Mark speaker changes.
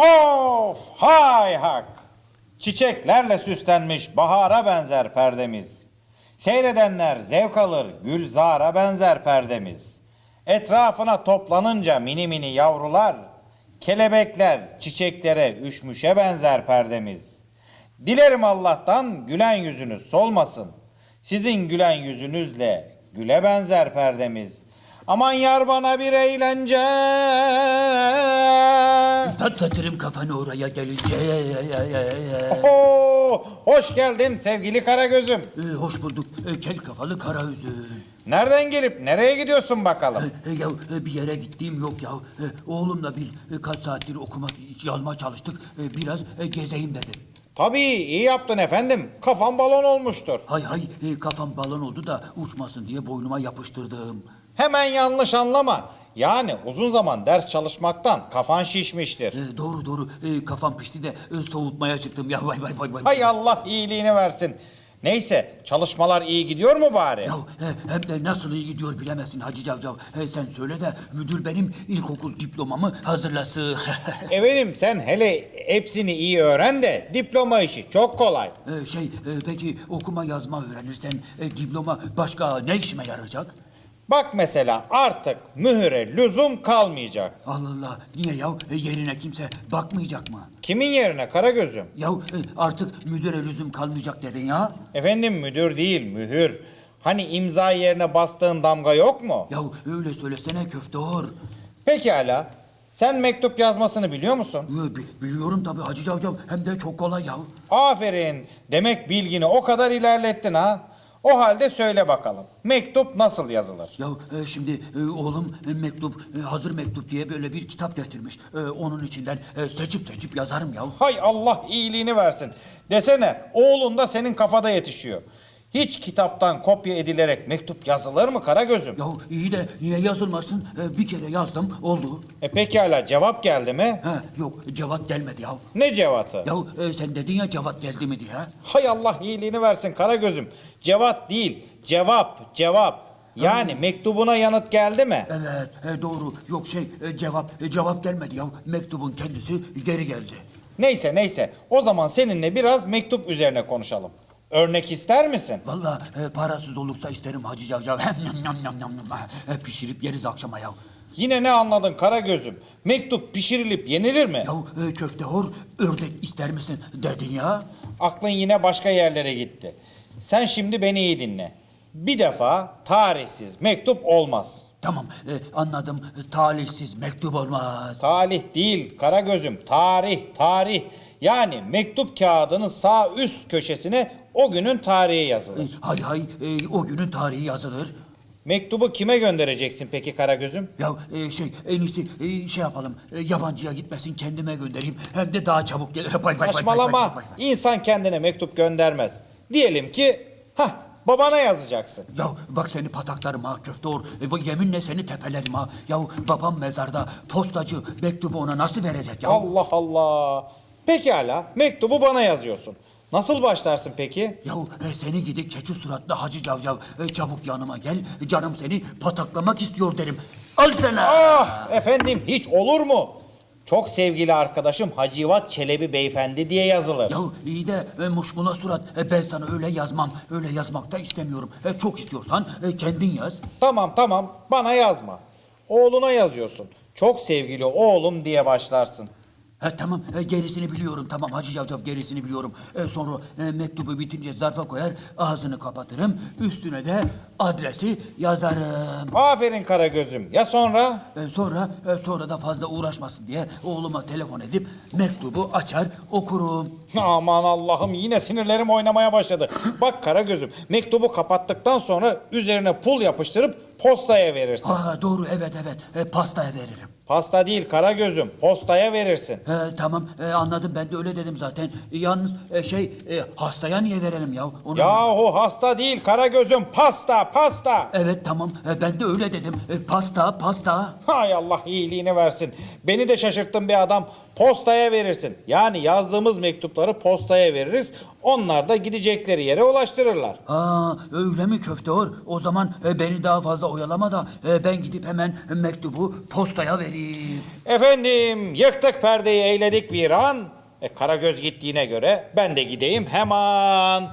Speaker 1: Of hay hak. Çiçeklerle süslenmiş bahara benzer perdemiz. Seyredenler zevk alır gülzara benzer perdemiz. Etrafına toplanınca mini mini yavrular, kelebekler çiçeklere üşmüşe benzer perdemiz. Dilerim Allah'tan gülen yüzünüz solmasın. Sizin gülen yüzünüzle güle benzer perdemiz. Aman yar bana bir eğlence.
Speaker 2: Patlatırım kafanı oraya gelince.
Speaker 1: Oo, hoş geldin sevgili Karagöz'üm.
Speaker 2: Ee, hoş bulduk ee, kel kafalı kara üzüm.
Speaker 1: Nereden gelip nereye gidiyorsun bakalım?
Speaker 2: Ee, ya e, bir yere gittiğim yok ya. Ee, oğlumla bir e, kaç saattir okumak, yazma çalıştık. Ee, biraz e, gezeyim dedim.
Speaker 1: Tabii iyi yaptın efendim. Kafan balon olmuştur.
Speaker 2: Hay hay e, kafam balon oldu da uçmasın diye boynuma yapıştırdım.
Speaker 1: Hemen yanlış anlama. Yani uzun zaman ders çalışmaktan kafan şişmiştir.
Speaker 2: Ee, doğru doğru e, kafam pişti de e, soğutmaya çıktım ya vay vay vay vay.
Speaker 1: Hay Allah iyiliğini versin. Neyse çalışmalar iyi gidiyor mu bari?
Speaker 2: Ya e, hem de nasıl iyi gidiyor bilemezsin Hacı Cavcav. E, sen söyle de müdür benim ilkokul diplomamı hazırlasın.
Speaker 1: Efendim sen hele hepsini iyi öğren de diploma işi çok kolay.
Speaker 2: E, şey e, peki okuma yazma öğrenirsen e, diploma başka ne işime yarayacak?
Speaker 1: Bak mesela artık mühüre lüzum kalmayacak.
Speaker 2: Allah Allah niye ya E, yerine kimse bakmayacak mı?
Speaker 1: Kimin yerine Karagöz'üm?
Speaker 2: Ya e, artık müdüre lüzum kalmayacak dedin ya.
Speaker 1: Efendim müdür değil mühür. Hani imza yerine bastığın damga yok mu?
Speaker 2: Ya öyle söylesene köfteor.
Speaker 1: Pekala. Sen mektup yazmasını biliyor musun?
Speaker 2: Bi- biliyorum tabii Hacı Cavcav hem de çok kolay ya.
Speaker 1: Aferin. Demek bilgini o kadar ilerlettin ha. O halde söyle bakalım. Mektup nasıl yazılır?
Speaker 2: Ya e, şimdi e, oğlum e, mektup e, hazır mektup diye böyle bir kitap getirmiş. E, onun içinden e, seçip seçip yazarım ya.
Speaker 1: Hay Allah iyiliğini versin. Desene oğlun da senin kafada yetişiyor. Hiç kitaptan kopya edilerek mektup yazılır mı Karagöz'üm?
Speaker 2: Ya iyi de niye yazılmasın? E, bir kere yazdım oldu.
Speaker 1: E pekala cevap geldi mi?
Speaker 2: He yok cevap gelmedi ya.
Speaker 1: Ne cevatı?
Speaker 2: Ya e, sen dedin ya cevap geldi mi diye.
Speaker 1: Hay Allah iyiliğini versin Karagöz'üm. Cevat değil, cevap, cevap. Yani mektubuna yanıt geldi mi?
Speaker 2: Evet e, doğru yok şey e, cevap e, cevap gelmedi ya. Mektubun kendisi geri geldi.
Speaker 1: Neyse neyse. O zaman seninle biraz mektup üzerine konuşalım. Örnek ister misin?
Speaker 2: Vallahi e, parasız olursa isterim Hacı Cavcav. Hem nam nam nam nam. E, pişirip yeriz akşama ya.
Speaker 1: Yine ne anladın Karagöz'üm? Mektup pişirilip yenilir mi?
Speaker 2: Ya e, köfte hor ördek ister misin dedin ya.
Speaker 1: Aklın yine başka yerlere gitti. Sen şimdi beni iyi dinle. Bir defa tarihsiz mektup olmaz.
Speaker 2: Tamam e, anladım E, talihsiz mektup olmaz.
Speaker 1: Talih değil Karagöz'üm, tarih, tarih. Yani mektup kağıdının sağ üst köşesine o günün tarihi yazılır.
Speaker 2: hay hay e, o günün tarihi yazılır.
Speaker 1: Mektubu kime göndereceksin peki Karagöz'üm?
Speaker 2: Ya e, şey en iyisi e, şey yapalım e, yabancıya gitmesin kendime göndereyim hem de daha çabuk gelir. Bay, bay, bay, bay, bay,
Speaker 1: Saçmalama.
Speaker 2: bay, bay.
Speaker 1: İnsan kendine mektup göndermez. Diyelim ki, hah babana yazacaksın.
Speaker 2: Ya bak seni pataklarım ha köfteor. E, bu yeminle seni tepelerim ha. Ya babam mezarda postacı mektubu ona nasıl verecek ya?
Speaker 1: Allah Allah. Pekala, mektubu bana yazıyorsun. Nasıl başlarsın peki?
Speaker 2: Ya e, seni gidi keçi suratlı Hacı Cavcav e, çabuk yanıma gel. Canım seni pataklamak istiyor derim. Al sana.
Speaker 1: Ah efendim hiç olur mu? Çok sevgili arkadaşım Hacivat Çelebi Beyefendi diye yazılır.
Speaker 2: Ya iyi de e, muşmula surat e, ben sana öyle yazmam. Öyle yazmak da istemiyorum. E, çok istiyorsan e, kendin yaz.
Speaker 1: Tamam tamam bana yazma. Oğluna yazıyorsun. Çok sevgili oğlum diye başlarsın.
Speaker 2: He tamam e, gerisini biliyorum tamam Hacı Cavcav gerisini biliyorum. E, sonra e, mektubu bitince zarfa koyar ağzını kapatırım. Üstüne de adresi yazarım.
Speaker 1: Aferin Karagöz'üm. Ya sonra?
Speaker 2: E, sonra e, sonra da fazla uğraşmasın diye oğluma telefon edip mektubu açar okurum.
Speaker 1: Aman Allah'ım yine sinirlerim oynamaya başladı. Bak Karagöz'üm mektubu kapattıktan sonra üzerine pul yapıştırıp postaya verirsin.
Speaker 2: Ha doğru evet evet e, pastaya veririm.
Speaker 1: Pasta değil Karagöz'üm postaya verirsin.
Speaker 2: E, tamam e, anladım ben de öyle dedim zaten. E, yalnız e, şey e, hastaya niye verelim ya? Onu
Speaker 1: Yahu hasta değil Karagöz'üm pasta pasta.
Speaker 2: Evet tamam e, ben de öyle dedim. E, pasta pasta.
Speaker 1: Hay Allah iyiliğini versin. Beni de şaşırttın bir adam. Postaya verirsin. Yani yazdığımız mektupları postaya veririz. Onlar da gidecekleri yere ulaştırırlar.
Speaker 2: Aa öyle mi köfteor? O zaman e, beni daha fazla oyalama da e, ben gidip hemen mektubu postaya vereyim.
Speaker 1: Efendim yıktık perdeyi eyledik viran. E, Karagöz gittiğine göre ben de gideyim hemen.